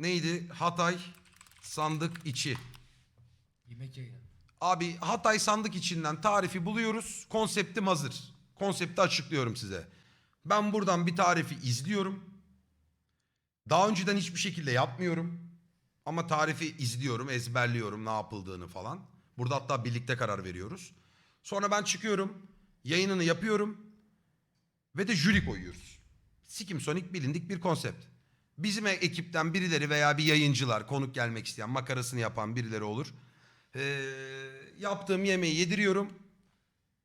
Neydi? Hatay sandık içi. Yemek yayını. Abi Hatay sandık içinden tarifi buluyoruz. Konseptim hazır. Konsepti açıklıyorum size. Ben buradan bir tarifi izliyorum. Daha önceden hiçbir şekilde yapmıyorum. Ama tarifi izliyorum, ezberliyorum ne yapıldığını falan. Burada hatta birlikte karar veriyoruz. Sonra ben çıkıyorum, yayınını yapıyorum ve de jüri koyuyoruz. Sikim Sonic bilindik bir konsept. Bizim e- ekipten birileri veya bir yayıncılar, konuk gelmek isteyen, makarasını yapan birileri olur. Ee, yaptığım yemeği yediriyorum.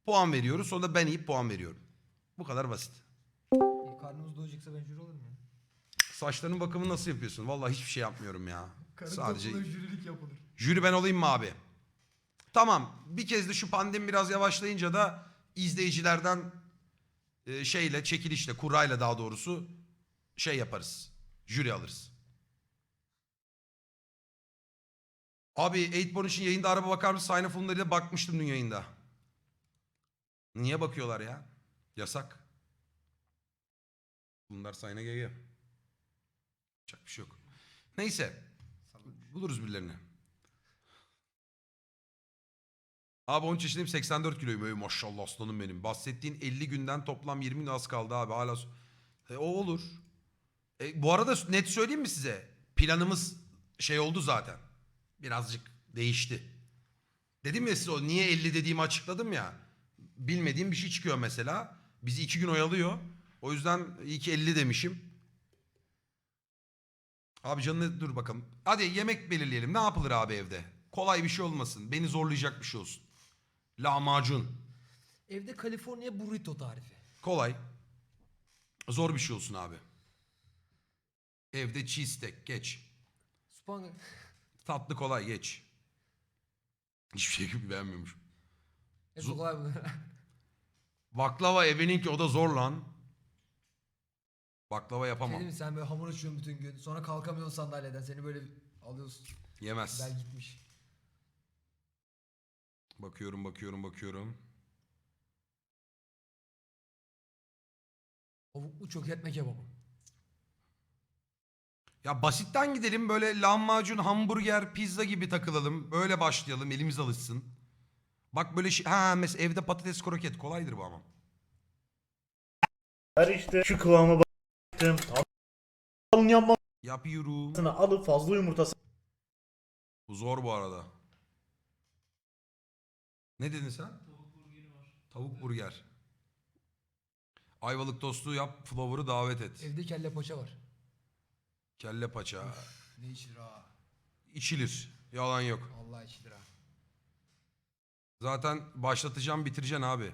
Puan veriyoruz. Sonra ben yiyip puan veriyorum. Bu kadar basit. İyi, karnımız doyacaksa ben jüri olurum ya. Saçlarının bakımını nasıl yapıyorsun? Vallahi hiçbir şey yapmıyorum ya. Karın Sadece jürilik yapılır. jüri ben olayım mı abi? Tamam. Bir kez de şu pandemi biraz yavaşlayınca da izleyicilerden e, şeyle, çekilişle, kurayla daha doğrusu şey yaparız. Jüri alırız. Abi 8born için yayında araba bakar mısın? Sayna filmleriyle bakmıştım dün yayında. Niye bakıyorlar ya? Yasak. Bunlar Sayna GG. Yapacak bir şey yok. Neyse. Buluruz birilerini. Abi 13 yaşındayım 84 kiloyum. Ey maşallah aslanım benim. Bahsettiğin 50 günden toplam 20 gün az kaldı abi. Hala e, o olur. E, bu arada net söyleyeyim mi size? Planımız şey oldu zaten. Birazcık değişti. Dedim ya size o niye 50 dediğimi açıkladım ya. Bilmediğim bir şey çıkıyor mesela. Bizi iki gün oyalıyor. O yüzden iyi ki 50 demişim. Abi canını dur bakalım. Hadi yemek belirleyelim. Ne yapılır abi evde? Kolay bir şey olmasın. Beni zorlayacak bir şey olsun. Lahmacun. Evde California burrito tarifi. Kolay. Zor bir şey olsun abi. Evde cheesesteak geç. Spang... Tatlı kolay geç. Hiçbir şey gibi beğenmiyormuş. E, Zo- kolay bu. Baklava eveninki o da zor lan. Baklava Şey yapamam. değil mi sen böyle hamur açıyorsun bütün gün. Sonra kalkamıyorsun sandalyeden. Seni böyle alıyorsun. Yemez. Bel gitmiş. Bakıyorum bakıyorum bakıyorum. Tavuklu çökertme kebabı. Ya basitten gidelim böyle lahmacun, hamburger, pizza gibi takılalım. Böyle başlayalım elimiz alışsın. Bak böyle şey, ha mesela evde patates kroket kolaydır bu ama. Her işte şu kıvama baktım. Alın yapmasını Yapıyorum. alıp fazla yumurtasını Bu zor bu arada. Ne dedin sen? Tavuk burgeri var. Tavuk burger. Ayvalık tostu yap, flower'ı davet et. Evde kelle paça var. Kelle paça. Ne içilir ha? İçilir. Yalan yok. Allah içilir ha. Zaten başlatacağım bitireceksin abi.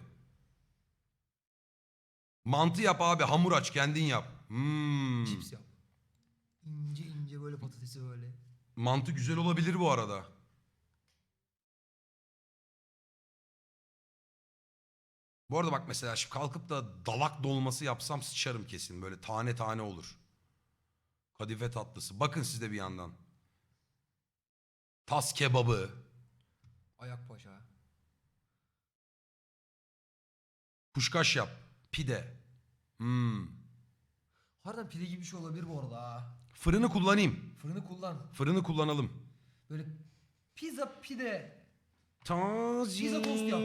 Mantı yap abi hamur aç kendin yap. Hmm. Cips yap. İnce ince böyle patatesi böyle. Mantı güzel olabilir bu arada. Bu arada bak mesela şimdi kalkıp da dalak dolması yapsam sıçarım kesin. Böyle tane tane olur. Kadife tatlısı. Bakın siz de bir yandan. Tas kebabı. Ayak paça. Kuşkaş yap. Pide. Hmm. Harbiden pide gibi bir şey olabilir bu arada ha. Fırını kullanayım. Fırını kullan. Fırını kullanalım. Böyle pizza pide. Taze. Pizza tost yap.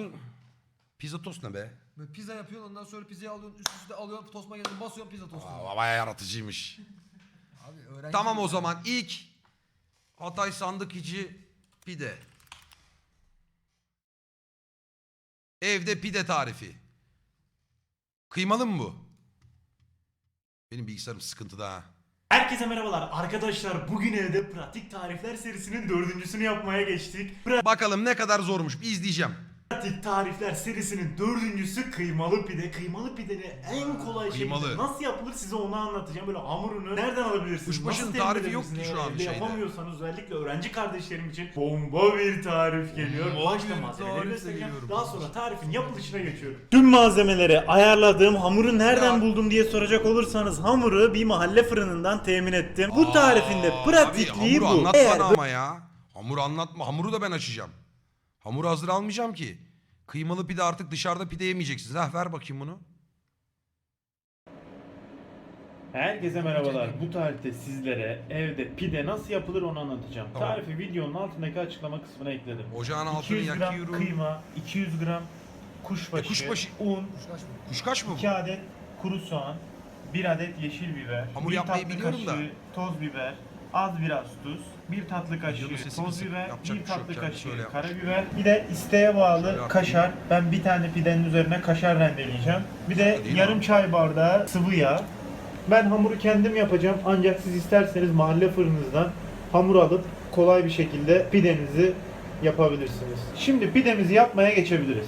Pizza tost ne be? Böyle pizza yapıyorsun ondan sonra pizzayı alıyorsun üst üste alıyorsun tost makinesine basıyorsun pizza tostu. Aa, bayağı yaratıcıymış. Abi Tamam o zaman ilk Hatay sandık içi pide. Evde pide tarifi. Kıymalı mı bu? Benim bilgisayarım sıkıntıda ha. Herkese merhabalar arkadaşlar bugün evde pratik tarifler serisinin dördüncüsünü yapmaya geçtik. Bakalım ne kadar zormuş bir izleyeceğim. Pratik tarifler serisinin dördüncüsü kıymalı pide. Kıymalı pidenin en kolay Kıymalı. şekilde nasıl yapılır size onu anlatacağım. Böyle hamurunu nereden alabilirsiniz? Kuşbaşının nasıl tarifi yok ki şu an Evde şeyde. yapamıyorsanız özellikle öğrenci kardeşlerim için bomba bir tarif geliyor. Bomba Başta bir malzemeleri tarif göstereceğim. geliyor. Daha sonra tarifin yapılışına geçiyorum. Tüm malzemeleri ayarladığım hamuru nereden Ya. buldum diye soracak olursanız hamuru bir mahalle fırınından temin ettim. Bu Aa, tarifinde abi, pratikliği hamuru bu. anlatma Eğer ama ya. Hamur anlatma. Hamuru da ben açacağım. Hamuru hazır almayacağım ki. Kıymalı pide artık dışarıda pide yemeyeceksiniz. Ha ver bakayım bunu. Herkese merhabalar. Bu tarihte sizlere evde pide nasıl yapılır onu anlatacağım. Tamam. Tarifi videonun altındaki açıklama kısmına ekledim. Ocağın altını 200 gram yakıyorum. kıyma, 200 gram kuşbaşı, E, kuşbaşı- un, Kuşkaş mı? Kuşkaş mı bu? 2 adet kuru soğan, 1 adet yeşil biber, Hamur 1 yapmayı tatlı biliyorum da. kaşığı toz biber, az biraz tuz, 1 tatlı kaşığı sesi toz biber, yapacak 1 bir şey yok tatlı yani, kaşığı söyle karabiber, bir de isteğe bağlı kaşar. Ben bir tane pidenin üzerine kaşar rendeleyeceğim. Bir de Değil mi yarım çay bardağı sıvı yağ. Ben hamuru kendim yapacağım ancak siz isterseniz mahalle fırınınızdan hamur alıp kolay bir şekilde pidenizi yapabilirsiniz. Şimdi pidemizi yapmaya geçebiliriz.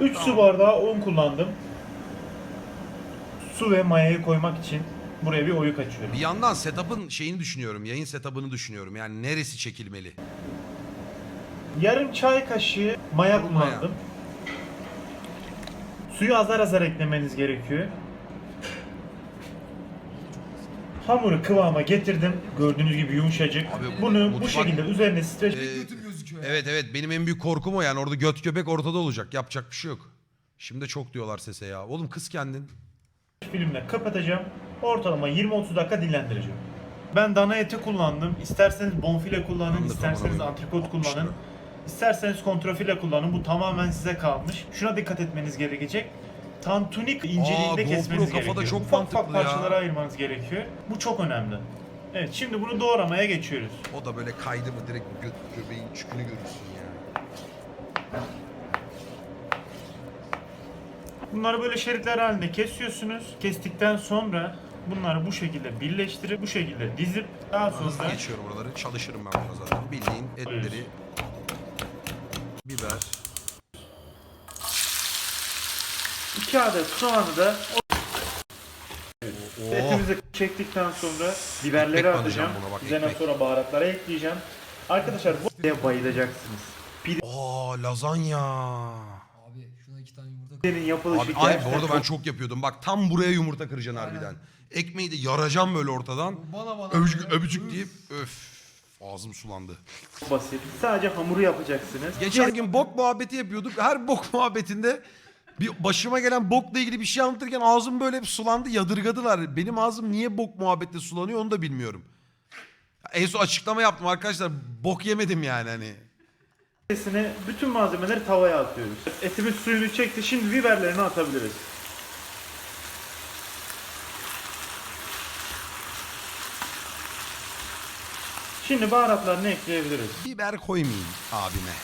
3 su bardağı un kullandım. Su ve mayayı koymak için buraya bir oyuk açıyorum. Bir yandan setup'ın şeyini düşünüyorum. Yayın setup'ını düşünüyorum. Yani neresi çekilmeli? Yarım çay kaşığı maya kullandım. Suyu azar azar eklemeniz gerekiyor. Hamuru kıvama getirdim. Gördüğünüz gibi yumuşacık. Abi bu Bunu bu mutfak- şekilde üzerine streç Ee, Götüm gözüküyor ya. Evet evet benim en büyük korkum o yani. Orada göt göbek ortada olacak. Yapacak bir şey yok. Şimdi çok diyorlar sese ya. Oğlum kız kendin. filmle kapatacağım. Ortalama 20-30 dakika dinlendireceğim. Ben dana eti kullandım. İsterseniz bonfile kullanın, isterseniz antrikot 60 kullanın. İsterseniz kontrafile kullanın. Bu tamamen size kalmış. Şuna dikkat etmeniz gerekecek. Tantunik inceliğinde Aa, kesmeniz GoPro kafada gerekiyor. çok ufak ufak mantıklı ya. parçalara ayırmanız gerekiyor. Bu çok önemli. Evet şimdi bunu doğramaya geçiyoruz. O da böyle kaydı mı direkt göt göbeğin çükünü görürsün ya. Bunları böyle şeritler halinde kesiyorsunuz. Kestikten sonra bunları bu şekilde birleştirip bu şekilde dizip daha Hızlı sonra geçiyorum oraları. Çalışırım ben burada zaten. Bildiğin etleri. Biber. 2 adet soğanı da Oh. etimizi çektikten sonra biberleri Ekmek atacağım. buna bak, Üzerine ekmek. sonra baharatları ekleyeceğim. Arkadaşlar bu bayılacaksınız. Aa lazanya. Abi şuna iki tane yapılışı Abi ay bu gerçekten arada ben çok yapıyordum. Bak tam buraya yumurta kıracaksın Aynen. harbiden. Ekmeği de yaracağım böyle ortadan. Bana bana. Öbücük Üf. deyip öf. Ağzım sulandı. basit. Sadece hamuru yapacaksınız. Geçen gün bok muhabbeti yapıyorduk. Her bok muhabbetinde bir başıma gelen bokla ilgili bir şey anlatırken ağzım böyle hep sulandı. Yadırgadılar. Benim ağzım niye bok muhabbette sulanıyor onu da bilmiyorum. En son açıklama yaptım arkadaşlar. Bok yemedim yani hani. Gerisini bütün malzemeleri tavaya atıyoruz. Etimiz suyunu çekti. Şimdi biberlerini atabiliriz. Şimdi baharatlarını ekleyebiliriz. Biber koymayayım abime.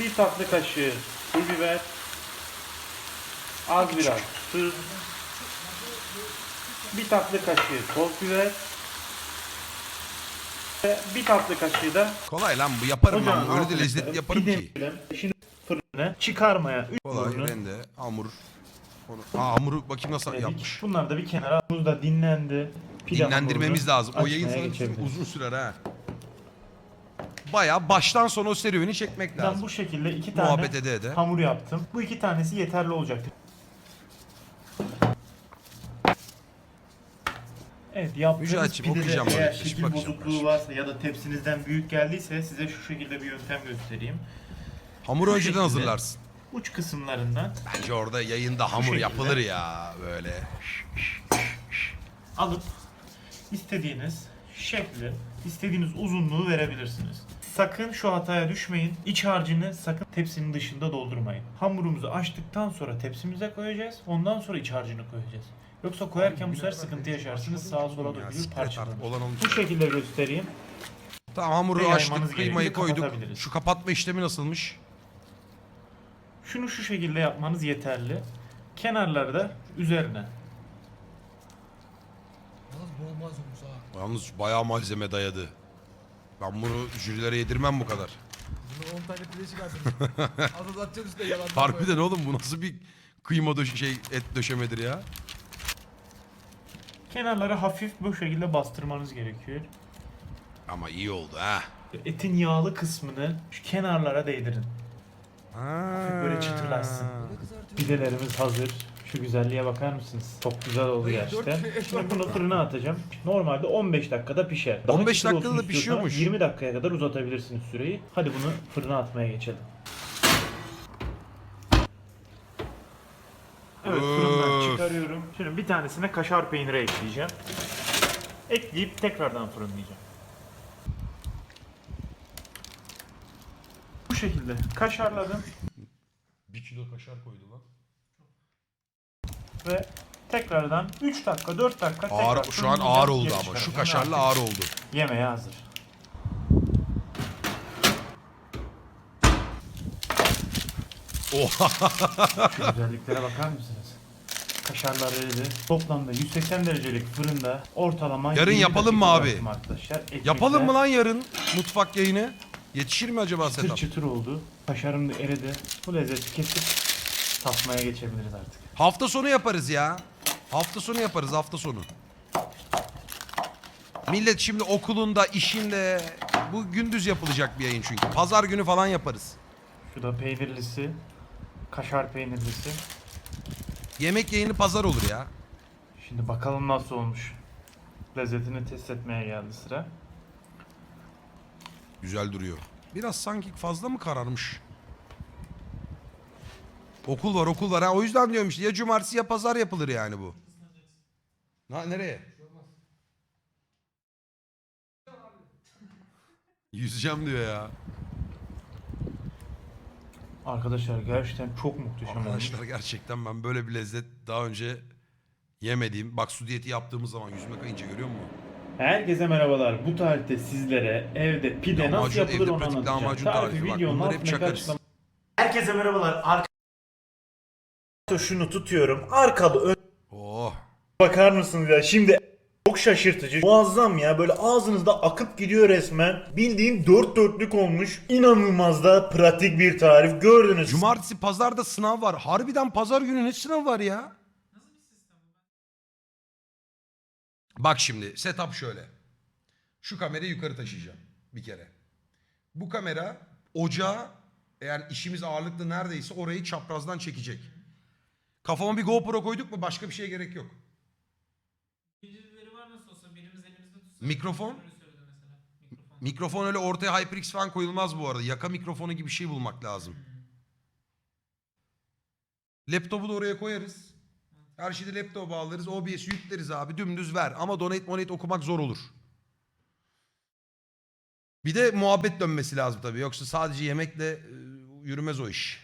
Bir tatlı kaşığı pul biber. Az biraz tuz. Bir tatlı kaşığı toz biber. Bir tatlı kaşığı da Kolay lan bu yaparım ben. ocağın bu. Öyle de lezzetli yaparım ki. Şimdi fırını çıkarmaya üç Kolay fırını rende, hamur. Onu, Aa, hamuru bakayım nasıl dedik. yapmış. Bunları da bir kenara. Buz da dinlendi. Pide Dinlendirmemiz hamurunu lazım. O yayın açmaya sanırım geçebiliriz. uzun sürer ha. Baya baştan sona o serüveni çekmek Ben lazım. bu şekilde iki tane Muhabbet ede ede. hamur yaptım. Bu iki tanesi yeterli olacaktır. Evet yaptığınız Mücahit'ciğim, pidede okuyacağım eğer şekil bakacağım bozukluğu kardeşim. varsa ya da tepsinizden büyük geldiyse size şu şekilde bir yöntem göstereyim. Hamuru bu önceden şekilde. hazırlarsın. Uç kısımlarından Bence orada yayında hamur şekilde. yapılır ya böyle. alıp istediğiniz şekli, istediğiniz uzunluğu verebilirsiniz. Sakın şu hataya düşmeyin. İç harcını sakın tepsinin dışında doldurmayın. Hamurumuzu açtıktan sonra tepsimize koyacağız. Ondan sonra iç harcını koyacağız. Yoksa koyarken bu sefer sıkıntı yaşarsınız. Sağa sola dökülür, parçalanır. Bu şekilde göstereyim. Tamam hamuru Ve yaymanız açtık, kıymayı gerekiyor, koyduk. kapatabiliriz. Şu kapatma işlemi nasılmış? Şunu şu şekilde yapmanız yeterli. Kenarları da üzerine. Yalnız bol malzememiş ha. Yalnız bayağı malzeme dayadı. Ben bunu jürilere yedirmem bu kadar. Bunu 10 tane pide çıkarsın. Az atacaksın üstüne yalan. Harbiden oğlum bu nasıl bir kıyma döş- şey et döşemedir ya? Kenarları hafif bu şekilde bastırmanız gerekiyor. Ama iyi oldu ha. Etin yağlı kısmını şu kenarlara değdirin. Böyle çıtırlaşsın. Pidelerimiz hazır. Şu güzelliğe bakar mısınız? Çok güzel oldu gerçekten. dört- Şimdi bunu fırına atacağım. Normalde 15 dakikada pişer. 15 çıtır dakikada olsun da pişiyormuş. 20 dakikaya kadar uzatabilirsiniz süreyi. Hadi bunu fırına atmaya geçelim. Evet fırından Öf. çıkardım. Şimdi bir tanesine kaşar peyniri ekleyeceğim. Ekleyip tekrardan fırınlayacağım. Bu şekilde kaşarladım Bir kilo kaşar koydu lan. ve tekrardan 3 dakika 4 dakika tekrar Ağır, şu an ağır oldu ama. Şu kaşarla Artık ağır oldu. Yemeğe hazır. Oha. Şu güzelliklere bakar mısınız? Kaşarlar eridi. Toplamda 180 derecelik fırında ortalama Yarın 20 yapalım mı dakika abi? bıraktım Arkadaşlar. Ekmekler Yapalım mı lan yarın mutfak yayını? Yetişir mi acaba Çıtır setup? çıtır oldu. Kaşarım da eridi. Bu lezzeti kesip tasmaya geçebiliriz artık. Hafta sonu yaparız ya. Hafta sonu yaparız hafta sonu. Millet şimdi okulunda, işinde bu gündüz yapılacak bir yayın çünkü. Pazar günü falan yaparız. Şu da peynirlisi. Kaşar peynirlisi. Yemek yayını pazar olur ya. Şimdi bakalım nasıl olmuş. Lezzetini test etmeye geldi sıra. Güzel duruyor. Biraz sanki fazla mı kararmış? Okul var okul var ha o yüzden diyorum işte ya cumartesi ya pazar yapılır yani bu. Ha, nereye? Yüzeceğim diyor ya. Arkadaşlar gerçekten çok muhteşem olmuş. Arkadaşlar gerçekten ben böyle bir lezzet daha önce yemediğim. Bak su diyeti yaptığımız zaman yüzüme kayınca görüyor musun? Herkese merhabalar. Bu tarihte sizlere evde pide nasıl Lahmacun, yapılır evde onu pratik anlatacağım. lahmacun Tarifi tarifi. Bak, videonun bunları hep altındaki çakarız. açıklama- Herkese merhabalar. Arka şunu tutuyorum. Arkalı ön Oh. bakar mısınız ya? Şimdi çok şaşırtıcı. Muazzam ya. Böyle ağzınızda akıp gidiyor resmen. Bildiğin dört dörtlük olmuş. İnanılmaz da pratik bir tarif. Gördünüz. Cumartesi pazarda sınav var. Harbiden pazar günü ne sınav var ya? Bak şimdi setup şöyle. Şu kamerayı yukarı taşıyacağım bir kere. Bu kamera ocağı eğer işimiz ağırlıklı neredeyse orayı çaprazdan çekecek. Kafama bir GoPro koyduk mu başka bir şeye gerek yok. Birileri var nasıl olsa birimiz elimizde tutsa. Mikrofon? Mikrofon. Öyle ortaya HyperX falan koyulmaz bu arada. Yaka mikrofonu gibi bir şey bulmak lazım. Laptopu da oraya koyarız. Her şeyi de laptopa bağlarız. OBS yükleriz abi. Dümdüz ver. Ama donate monate okumak zor olur. Bir de muhabbet dönmesi lazım tabii. Yoksa sadece yemekle e, yürümez o iş.